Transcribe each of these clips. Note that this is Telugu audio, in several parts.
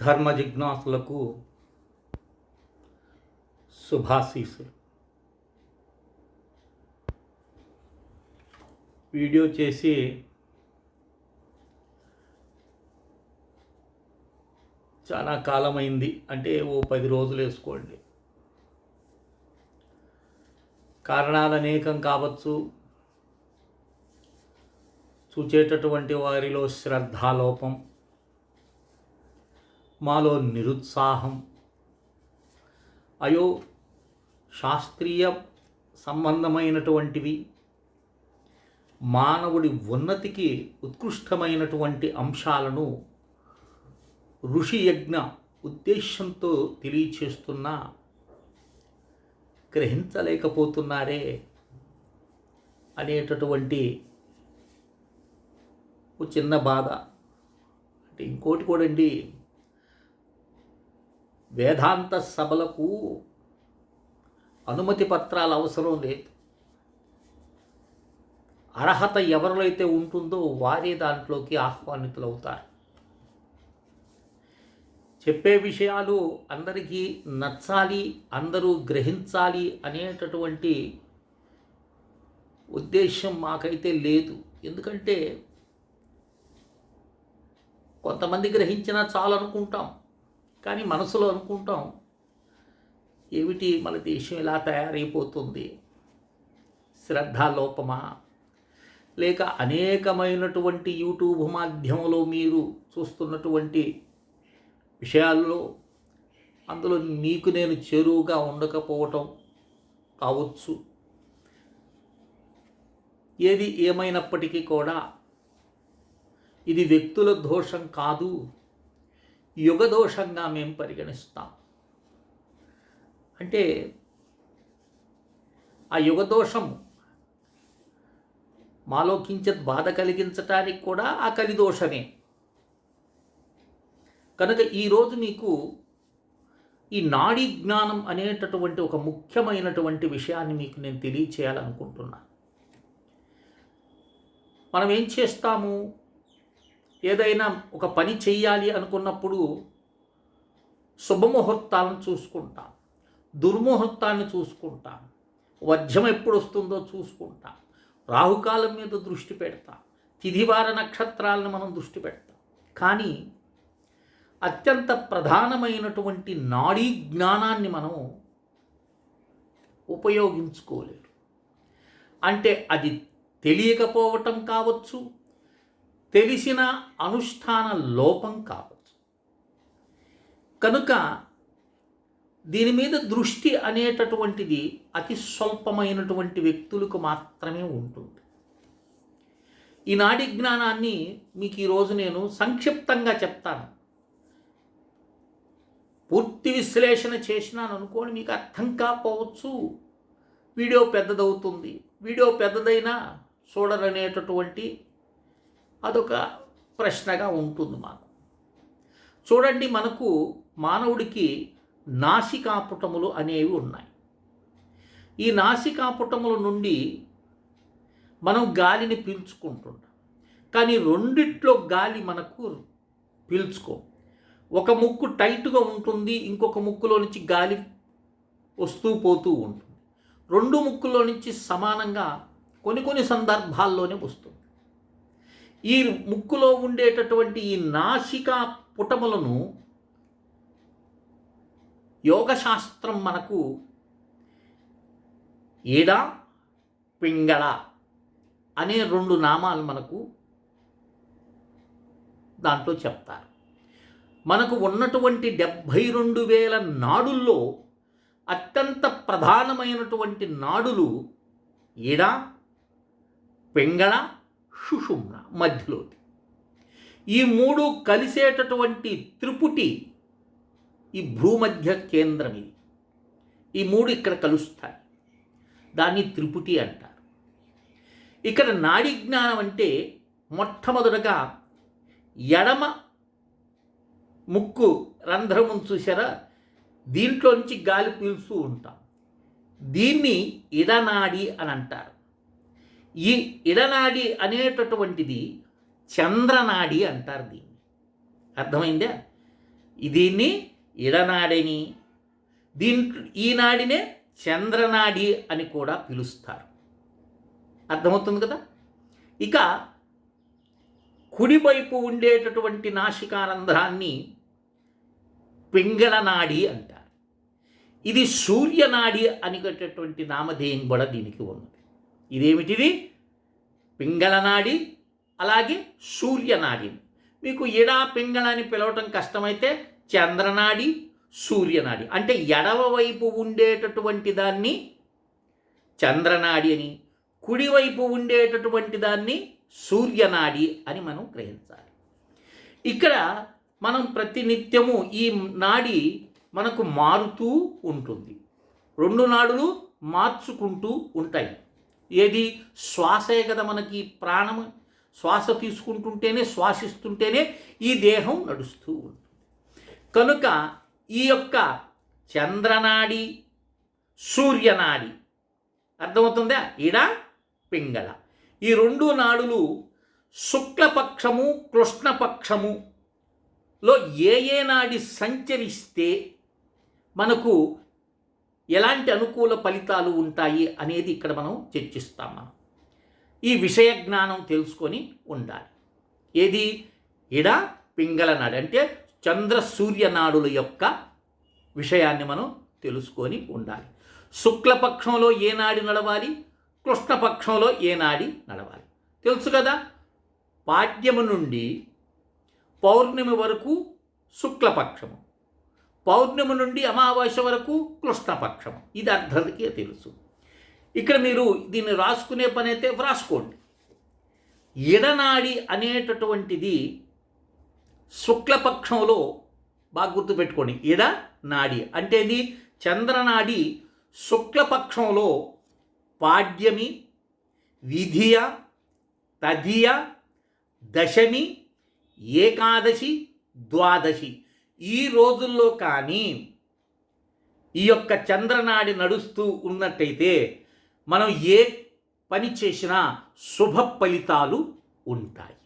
ధర్మ జిజ్ఞాసులకు శుభాశీసులు వీడియో చేసి చాలా కాలమైంది. అంటే ఓ పది రోజులు వేసుకోండి. కారణాలు అనేకం కావచ్చు. చూచేటటువంటి వారిలో శ్రద్ధాలోపం. మాలో నిరుత్సాహం. అయో శాస్త్రీయ సంబంధమైనటువంటివి. మానవుడి ఉన్నతికి ఉత్కృష్టమైనటువంటి అంశాలను ఋషి యజ్ఞ ఉద్దేశంతో తెలియచేస్తున్నా గ్రహించలేకపోతున్నారే అనేటటువంటి ఒక చిన్న బాధ. అంటే ఇంకోటి కూడా అండి వేదాంత సభలకు అనుమతి పత్రాలు అవసరం లేదు. అర్హత ఎవరిలో అయితే ఉంటుందో వారే దాంట్లోకి ఆహ్వానితులవుతారు. చెప్పే విషయాలు అందరికీ నచ్చాలి అందరూ గ్రహించాలి అనేటటువంటి ఉద్దేశం మాకైతే లేదు. ఎందుకంటే కొంతమంది గ్రహించినా చాలు అనుకుంటాం కానీ మనసులో అనుకుంటాం ఏమిటి మన దేశం ఇలా తయారైపోతుంది? శ్రద్ధాలోపమా లేక అనేకమైనటువంటి యూట్యూబ్ మాధ్యమంలో మీరు చూస్తున్నటువంటి విషయాల్లో అందులో మీకు నేను చెరువుగా ఉండకపోవటం కావచ్చు. ఏది ఏమైనప్పటికీ కూడా ఇది వ్యక్తుల దోషం కాదు. యుగదోషంగా మేము పరిగణిస్తాం. అంటే ఆ యుగదోషము మాలో కించిత్ బాధ కలిగించటానికి కూడా ఆ కలిదోషమే. కనుక ఈరోజు మీకు ఈ నాడీ జ్ఞానం అనేటటువంటి ఒక ముఖ్యమైనటువంటి విషయాన్ని మీకు నేను తెలియచేయాలనుకుంటున్నాను. మనం ఏం చేస్తాము? ఏదైనా ఒక పని చేయాలి అనుకున్నప్పుడు శుభముహూర్తాలను చూసుకుంటాం. దుర్ముహూర్తాన్ని చూసుకుంటాం. వజ్యం ఎప్పుడు వస్తుందో చూసుకుంటాం. రాహుకాలం మీద దృష్టి పెడతాం. తిథివార నక్షత్రాలను మనం దృష్టి పెడతాం. కానీ అత్యంత ప్రధానమైనటువంటి నాడీ జ్ఞానాన్ని మనం ఉపయోగించుకోలేరు. అంటే అది తెలియకపోవటం కావచ్చు తెలిసిన అనుష్ఠాన లోపం కావచ్చు. కనుక దీని మీద దృష్టి అనేటటువంటిది అతి స్వల్పమైనటువంటి వ్యక్తులకు మాత్రమే ఉంటుంది. ఈ నాడి జ్ఞానాన్ని మీకు ఈరోజు నేను సంక్షిప్తంగా చెప్తాను. పూర్తి విశ్లేషణ చేసినాను అనుకోని మీకు అర్థం కాకపోవచ్చు. వీడియో పెద్దదవుతుంది. వీడియో పెద్దదైనా చూడరనేటటువంటి అదొక ప్రశ్నగా ఉంటుంది మాకు. చూడండి మనకు మానవుడికి నాసికాపుటములు అనేవి ఉన్నాయి. ఈ నాసికాపుటముల నుండి మనం గాలిని పీల్చుకుంటుంటాం. కానీ రెండిట్లో గాలి మనకు పీల్చుకో. ఒక ముక్కు టైట్గా ఉంటుంది ఇంకొక ముక్కులో నుంచి గాలి వస్తూ పోతూ ఉంటుంది. రెండు ముక్కులో నుంచి సమానంగా కొన్ని కొన్ని సందర్భాల్లోనే వస్తుంది. ఈ ముక్కులో ఉండేటటువంటి ఈ నాసికా పుటములను యోగశాస్త్రం మనకు ఈడ పింగళ అనే రెండు నామాలు మనకు దాంట్లో చెప్తారు. మనకు ఉన్నటువంటి డెబ్భై రెండు వేల నాడుల్లో అత్యంత ప్రధానమైనటువంటి నాడులు ఈడ పెంగళ సుషుమ్న మధ్యలోది. ఈ మూడు కలిసేటటువంటి త్రిపుటి ఈ భూమధ్య కేంద్రం ఇది. ఈ మూడు ఇక్కడ కలుస్తాయి. దాన్ని త్రిపుటి అంటారు. ఇక్కడ నాడి జ్ఞానం అంటే మొట్టమొదటగా ఎడమ ముక్కు రంధ్రము చూసారా దీంట్లో నుంచి గాలి పీల్స్తూ ఉంటాం. దీన్ని ఇడనాడి అని అంటారు. ఈ ఇడనాడి అనేటటువంటిది చంద్రనాడి అంటారు దీన్ని. అర్థమైందా? దీన్ని ఇడనాడిని దీంట్లో ఈనాడినే చంద్రనాడి అని కూడా పిలుస్తారు. అర్థమవుతుంది కదా? ఇక కుడివైపు ఉండేటటువంటి నాసికారంధ్రాన్ని పింగళనాడి అంటారు. ఇది సూర్యనాడి అనేటటువంటి నామధేయం కూడా దీనికి ఉన్నది. ఇదేమిటిది? పింగళనాడి అలాగే సూర్యనాడి. మీకు ఎడా పింగళ అని పిలవటం కష్టమైతే చంద్రనాడి సూర్యనాడి. అంటే ఎడవ వైపు ఉండేటటువంటి దాన్ని చంద్రనాడి అని కుడివైపు ఉండేటటువంటి దాన్ని సూర్యనాడి అని మనం గ్రహించాలి. ఇక్కడ మనం ప్రతినిత్యము ఈ నాడి మనకు మారుతూ ఉంటుంది. రెండు నాడులు మార్చుకుంటూ ఉంటాయి. ఏది? శ్వాసే కదా మనకి ప్రాణం శ్వాస తీసుకుంటుంటేనే శ్వాసిస్తుంటేనే ఈ దేహం నడుస్తూ ఉంటుంది. కనుక ఈ యొక్క చంద్రనాడి సూర్యనాడి అర్థమవుతుందా? ఇడ పింగళ. ఈ రెండు నాడులు శుక్లపక్షము కృష్ణపక్షములో ఏ ఏ నాడి సంచరిస్తే మనకు ఎలాంటి అనుకూల ఫలితాలు ఉంటాయి అనేది ఇక్కడ మనం చర్చిస్తాం మనం. ఈ విషయ జ్ఞానం తెలుసుకొని ఉండాలి. ఏది? ఇడ పింగళ నాడు అంటే చంద్ర సూర్యనాడుల యొక్క విషయాన్ని మనం తెలుసుకొని ఉండాలి. శుక్లపక్షంలో ఏనాడి నడవాలి? కృష్ణపక్షంలో ఏనాడి నడవాలి? తెలుసు కదా? పాడ్యము నుండి పౌర్ణమి వరకు శుక్లపక్షము. పౌర్ణమి నుండి అమావాస్య వరకు కృష్ణపక్షం. ఇది అర్ధకే తెలుసు. ఇక్కడ మీరు దీన్ని రాసుకునే పని అయితే వ్రాసుకోండి. ఎడనాడి అనేటటువంటిది శుక్లపక్షంలో బాగా గుర్తుపెట్టుకోండి. ఇడ నాడి అంటే ఇది చంద్రనాడి శుక్లపక్షంలో పాడ్యమి విధియ తదియ దశమి ఏకాదశి ద్వాదశి. ఈ రోజుల్లో కానీ ఈ యొక్క చంద్రనాడి నడుస్తూ ఉన్నట్టయితే మనం ఏ పని చేసినా శుభ ఫలితాలు ఉంటాయి.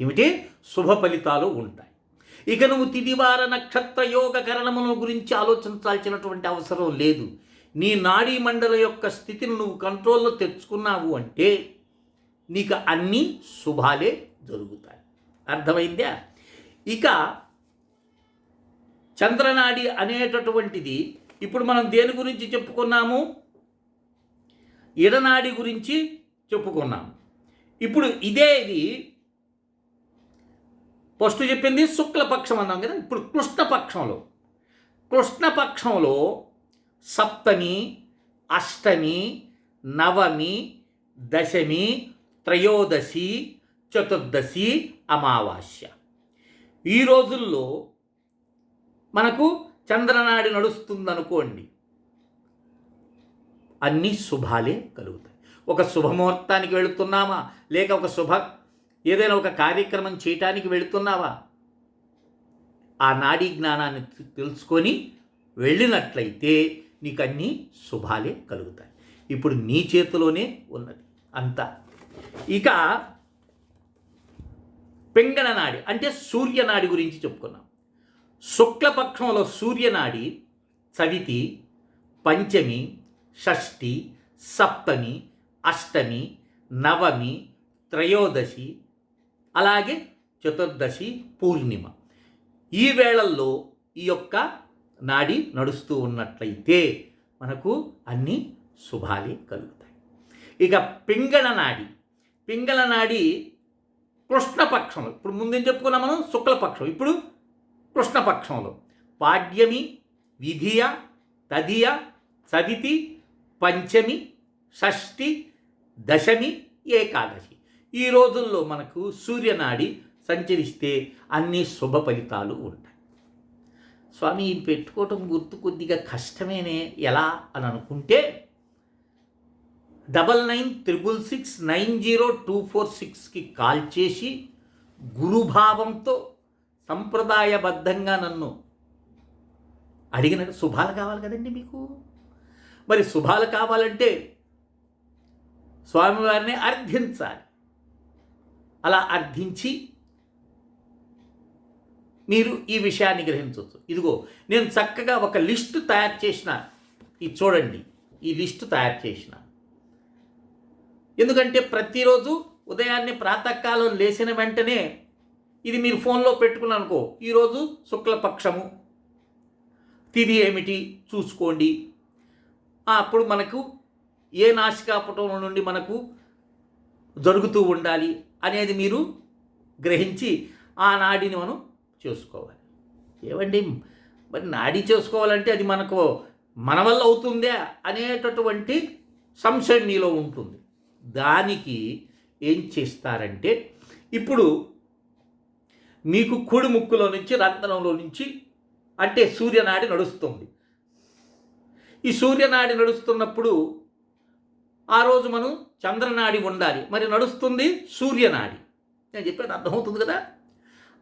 ఏమిటి? శుభ ఫలితాలు ఉంటాయి. ఇక నువ్వు తిదివార నక్షత్ర యోగ కరణమును గురించి ఆలోచించాల్సినటువంటి అవసరం లేదు. నీ నాడీ మండల యొక్క స్థితిని నువ్వు కంట్రోల్లో తెచ్చుకున్నావు అంటే నీకు అన్నీ శుభాలే జరుగుతాయి. అర్థమైందా? ఇక చంద్రనాడి అనేటటువంటిది. ఇప్పుడు మనం దేని గురించి చెప్పుకున్నాము? ఇడనాడి గురించి చెప్పుకున్నాము. ఇప్పుడు ఇదే ఇది. ఫస్ట్ చెప్పింది శుక్లపక్షం అన్నాం కదా ఇప్పుడు కృష్ణపక్షంలో. కృష్ణపక్షంలో సప్తమి అష్టమి నవమి దశమి త్రయోదశి చతుర్దశి అమావాస్య. ఈ రోజుల్లో మనకు చంద్రనాడి నడుస్తుందనుకోండి అన్ని శుభాలే కలుగుతాయి. ఒక శుభముహూర్తానికి వెళుతున్నామా లేక ఒక శుభ ఏదైనా ఒక కార్యక్రమం చేయటానికి వెళుతున్నావా? ఆ నాడీ జ్ఞానాన్ని తెలుసుకొని వెళ్ళినట్లయితే నీకు అన్నీ శుభాలే కలుగుతాయి. ఇప్పుడు నీ చేతిలోనే ఉన్నది అంతా. ఇక పింగళ నాడి అంటే సూర్యనాడి గురించి చెప్పుకున్నాం. శుక్లపక్షంలో సూర్యనాడి చవితి పంచమి షష్ఠి సప్తమి అష్టమి నవమి త్రయోదశి అలాగే చతుర్దశి పూర్ణిమ. ఈ వేళల్లో ఈ యొక్క నాడి నడుస్తూ ఉన్నట్లయితే మనకు అన్ని శుభాలే కలుగుతాయి. ఇక పింగళ నాడి. పింగళ నాడి కృష్ణపక్షం. ఇప్పుడు ముందేం చెప్పుకున్నాం మనం? శుక్లపక్షం. ఇప్పుడు కృష్ణపక్షంలో. పాడ్యమి విధియ తదియ చవితి పంచమి షష్ఠి దశమి ఏకాదశి. ఈ రోజుల్లో మనకు సూర్యనాడి సంచరిస్తే అన్ని శుభ ఫలితాలు ఉంటాయి. స్వామి పెట్టుకోవటం గుర్తు కొద్దిగా కష్టమేనే ఎలా అని అనుకుంటే double nine triple six nine zero two four సిక్స్కి కాల్ చేసి గురుభావంతో సంప్రదాయబద్ధంగా నన్ను అడిగిన శుభాలు కావాలి కదండి మీకు? మరి శుభాలు కావాలంటే స్వామివారిని అర్థించాలి. అలా అర్థించి మీరు ఈ విషయాన్ని గ్రహించవచ్చు. ఇదిగో నేను చక్కగా ఒక లిస్టు తయారు చేసిన ఇది చూడండి ఈ లిస్టు తయారు చేసిన. ఎందుకంటే ప్రతిరోజు ఉదయాన్నే ప్రాతకాలం లేచిన వెంటనే ఇది మీరు ఫోన్లో పెట్టుకున్నాను అనుకో ఈరోజు శుక్లపక్షము. తిది ఏమిటి? చూసుకోండి. అప్పుడు మనకు ఏ నాసికాపుటం నుండి మనకు జరుగుతూ ఉండాలి అనేది మీరు గ్రహించి ఆ నాడిని మనం చేసుకోవాలి. ఏమండి మరి నాడి చేసుకోవాలంటే అది మనకు మన వల్ల అవుతుందా అనేటటువంటి సంశయం నీలో ఉంటుంది. దానికి ఏం చేస్తారంటే ఇప్పుడు మీకు కుడి ముక్కులో నుంచి రంధ్రంలో నుంచి అంటే సూర్యనాడి నడుస్తుంది. ఈ సూర్యనాడి నడుస్తున్నప్పుడు ఆ రోజు మనం చంద్రనాడి ఉండాలి. మరి నడుస్తుంది సూర్యనాడి. నేను చెప్పాను అర్థమవుతుంది కదా?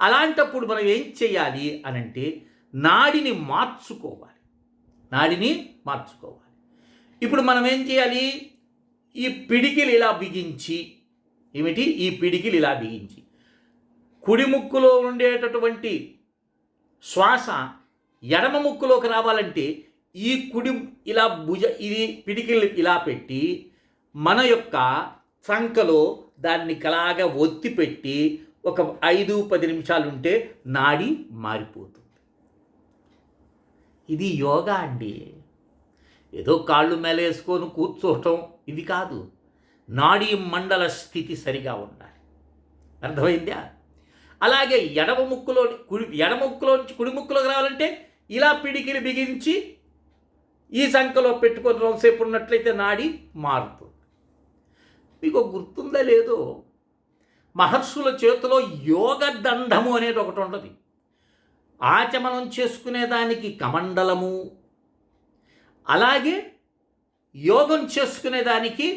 అలాంటప్పుడు మనం ఏం చేయాలి అనంటే నాడిని మార్చుకోవాలి. నాడిని మార్చుకోవాలి. ఇప్పుడు మనం ఏం చేయాలి? ఈ పిడికిలు ఇలా బిగించి ఏమిటి? ఈ పిడికిలు ఇలా బిగించి. కుడి ముక్కులో ఉండేటటువంటి శ్వాస ఎడమ ముక్కులోకి రావాలంటే ఈ కుడి ఇలా భుజ ఇది పిడికిలు ఇలా పెట్టి మన యొక్క చంకలో దాన్ని కలాగా ఒత్తి పెట్టి ఒక ఐదు పది నిమిషాలు ఉంటే నాడి మారిపోతుంది. ఇది యోగా అండి. ఏదో కాళ్ళు మేలేసుకొని కూర్చోవటం ఇది కాదు. నాడీ మండల స్థితి సరిగా ఉండాలి. అర్థమైందా? అలాగే ఎడమ ముక్కులో కుడి ఎడమ ముక్కులో నుంచి కుడి ముక్కులోకి రావాలంటే ఇలా పిడికిలి బిగించి ఈ సంఖలో పెట్టుకొని రోజుసేపు ఉన్నట్లయితే నాడి మారుతుంది. మీకు ఒక గుర్తుందా లేదో? మహర్షుల చేతిలో యోగ దండము అనేది ఒకటి ఉంటుంది ఆచమనం చేసుకునేదానికి కమండలము అలాగే యోగం చేసుకునేదానికి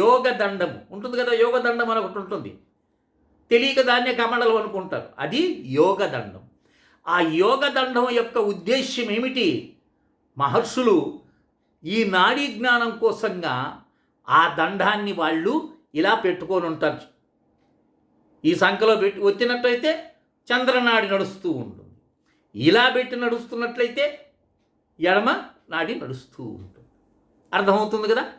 యోగ దండము. ఉంటుంది కదా యోగ దండం అని ఒకటి ఉంటుంది. తెలియక దాన్నే కమండలం అనుకుంటారు. అది యోగ దండం. ఆ యోగ దండం యొక్క ఉద్దేశ్యం ఏమిటి? మహర్షులు ఈ నాడీ జ్ఞానం కోసంగా ఆ దండాన్ని వాళ్ళు ఇలా పెట్టుకొని ఉంటారు. ఈ సంఖలో పెట్టి వచ్చినట్లయితే చంద్రనాడి నడుస్తూ ఉంటుంది. ఇలా పెట్టి నడుస్తున్నట్లయితే ఎడమ నాడి నడుస్తూ ఉంటుంది. అర్థమవుతుంది కదా?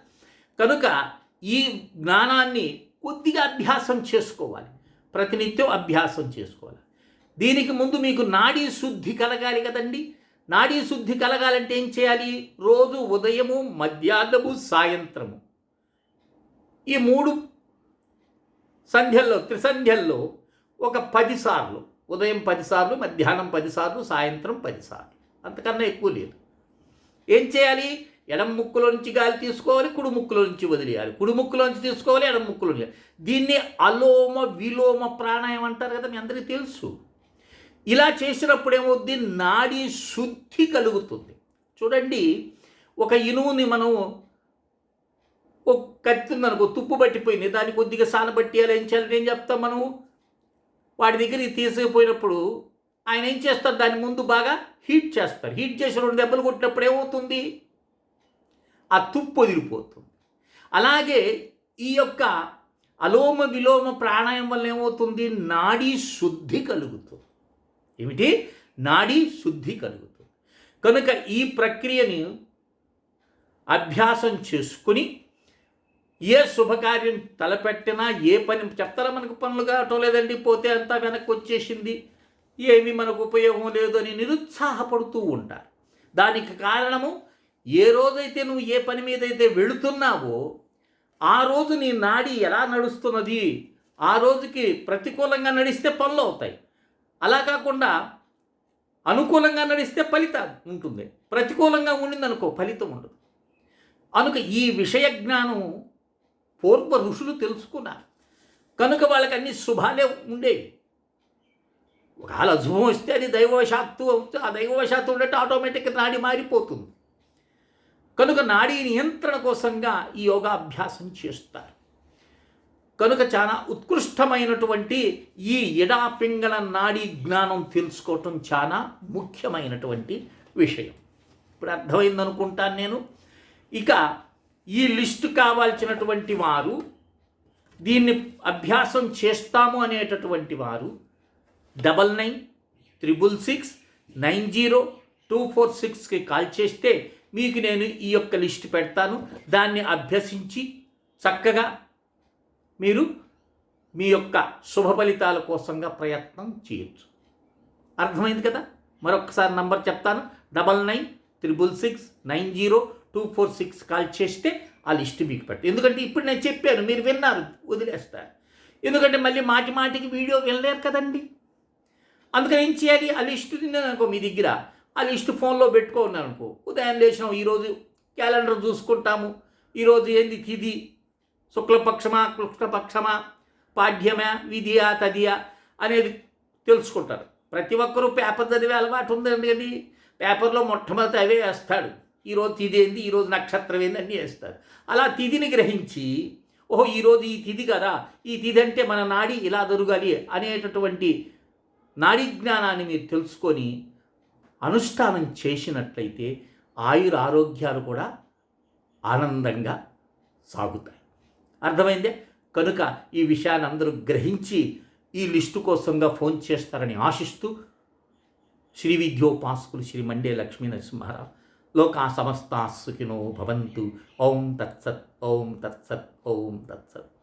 కనుక ఈ జ్ఞానాన్ని కొద్దిగా అభ్యాసం చేసుకోవాలి. ప్రతినిత్యం అభ్యాసం చేసుకోవాలి. దీనికి ముందు మీకు నాడీ శుద్ధి కలగాలి కదండి. నాడీ శుద్ధి కలగాలంటే ఏం చేయాలి? రోజు ఉదయము మధ్యాహ్నము సాయంత్రము. ఈ మూడు సంధ్యల్లో త్రిసంధ్యల్లో ఒక పదిసార్లు ఉదయం పదిసార్లు మధ్యాహ్నం పదిసార్లు సాయంత్రం పదిసార్లు అంతకన్నా ఎక్కువ లేదు. ఏం చేయాలి? ఎడం ముక్కులో నుంచి గాలి తీసుకోవాలి కుడి ముక్కులో నుంచి వదిలేయాలి. కుడి ముక్కులో నుంచి తీసుకోవాలి ఎడం ముక్కులో నుంచి దీన్ని అలోమ విలోమ ప్రాణాయం అంటారు కదా మీ అందరికీ తెలుసు. ఇలా చేసినప్పుడు ఏమవుద్ది? నాడీ శుద్ధి కలుగుతుంది. చూడండి ఒక ఇనువుని మనం ఒక కత్తి ఉందనుకో తుప్పు పట్టిపోయింది. దాన్ని కొద్దిగా సానబట్టియాలి ఏం చేయాలి ఏం చెప్తాం మనం వాడి దగ్గరికి తీసుకుపోయినప్పుడు ఆయన ఏం చేస్తారు? దాని ముందు బాగా హీట్ చేస్తారు. హీట్ చేసి రెండు దెబ్బలు కొట్టినప్పుడు ఏమవుతుంది? ఆ తుప్పు వదిలిపోతుంది. అలాగే ఈ యొక్క అలోమ విలోమ ప్రాణాయం వల్ల ఏమవుతుంది? నాడీ శుద్ధి కలుగుతుంది. ఏమిటి? నాడీ శుద్ధి కలుగుతుంది. కనుక ఈ ప్రక్రియని అభ్యాసం చేసుకుని ఏ శుభకార్యం తలపెట్టినా ఏ పని చెప్తారా మనకు పనులు కావటం లేదండి? పోతే అంతా వెనక్కి వచ్చేసింది. ఏమీ మనకు ఉపయోగం లేదు అని నిరుత్సాహపడుతూ ఉంటారు. దానికి కారణము ఏ రోజైతే నువ్వు ఏ పని మీద అయితే వెళుతున్నావో ఆ రోజు నీ నాడి ఎలా నడుస్తున్నది? ఆ రోజుకి ప్రతికూలంగా నడిస్తే పనులు అవుతాయి. అలా కాకుండా అనుకూలంగా నడిస్తే ఫలితం ఉంటుంది. ప్రతికూలంగా ఉండిందనుకో ఫలితం ఉండదు. అనుక ఈ విషయ జ్ఞానం పూర్వ ఋషులు తెలుసుకున్నారు. కనుక వాళ్ళకి అన్ని శుభాలే ఉండేవి. ఒకవేళ అశుభం వస్తే అది దైవవశాత్తు అవుతుంది ఆ దైవవశాత్తు ఉండేట్టు ఆటోమేటిక్గా నాడి మారిపోతుంది. కనుక నాడీ నియంత్రణ కోసంగా ఈ యోగాభ్యాసం చేస్తారు. కనుక చాలా ఉత్కృష్టమైనటువంటి ఈ ఎడాపింగళ నాడీ జ్ఞానం తెలుసుకోవటం చాలా ముఖ్యమైనటువంటి విషయం. ఇప్పుడు అర్థమైందనుకుంటాను నేను. ఇక ఈ లిస్టు కావాల్సినటువంటి వారు దీన్ని అభ్యాసం చేస్తాము అనేటటువంటి వారు double nine triple six nine zero two four సిక్స్కి కాల్ చేస్తే మీకు నేను ఈ యొక్క లిస్ట్ పెడతాను. దాన్ని అభ్యసించి చక్కగా మీరు మీ యొక్క శుభ ఫలితాల కోసంగా ప్రయత్నం చేయొచ్చు. అర్థమైంది కదా? మరొకసారి నంబర్ చెప్తాను. Double nine triple six nine zero two four six call చేస్తే ఆ లిస్ట్ మీకు పెట్టు ఎందుకంటే ఇప్పుడు నేను చెప్పాను మీరు విన్నారు వదిలేస్తారు ఎందుకంటే మళ్ళీ మాటి మాటికి వీడియో వినలేరు కదండి. అందుకని ఏం చేయాలి? ఆ లిస్ట్ మీ దగ్గర ఆ లిస్ట్ ఫోన్లో పెట్టుకో అనుకో ఉదయం లేచినాం ఈరోజు క్యాలెండర్ చూసుకుంటాము. ఈరోజు ఏంది తిది? శుక్లపక్షమా కృష్ణపక్షమా పాఠ్యమా విధియా తదియా అనేది తెలుసుకుంటారు. ప్రతి ఒక్కరూ పేపర్ చదివే అలవాటు ఉందండి అది. పేపర్లో మొట్టమొదటి అవే వేస్తాడు. ఈరోజు తిది ఏంది? ఈరోజు నక్షత్రం ఏంది? అన్నీ వేస్తారు. అలా తిథిని గ్రహించి ఓహో ఈరోజు ఈ తిథి కదా ఈ తిథి అంటే మన నాడి ఇలా జరగాలి అనేటటువంటి నాడీ జ్ఞానాన్ని మీరు తెలుసుకొని అనుష్ఠానం చేసినట్లయితే ఆయుర ఆరోగ్యాలు కూడా ఆనందంగా సాగుతాయి. అర్థమైందే? కనుక ఈ విషయాన్ని అందరూ గ్రహించి ఈ లిస్టు కోసంగా ఫోన్ చేస్తారని ఆశిస్తూ శ్రీ విద్యోపాసకులు శ్రీ మండే లక్ష్మీ నరసింహారావు లోకా సమస్తా సుఖినో భవంతు. ఓం తత్సత్ ఓం తత్సత్ ఓం తత్సత్.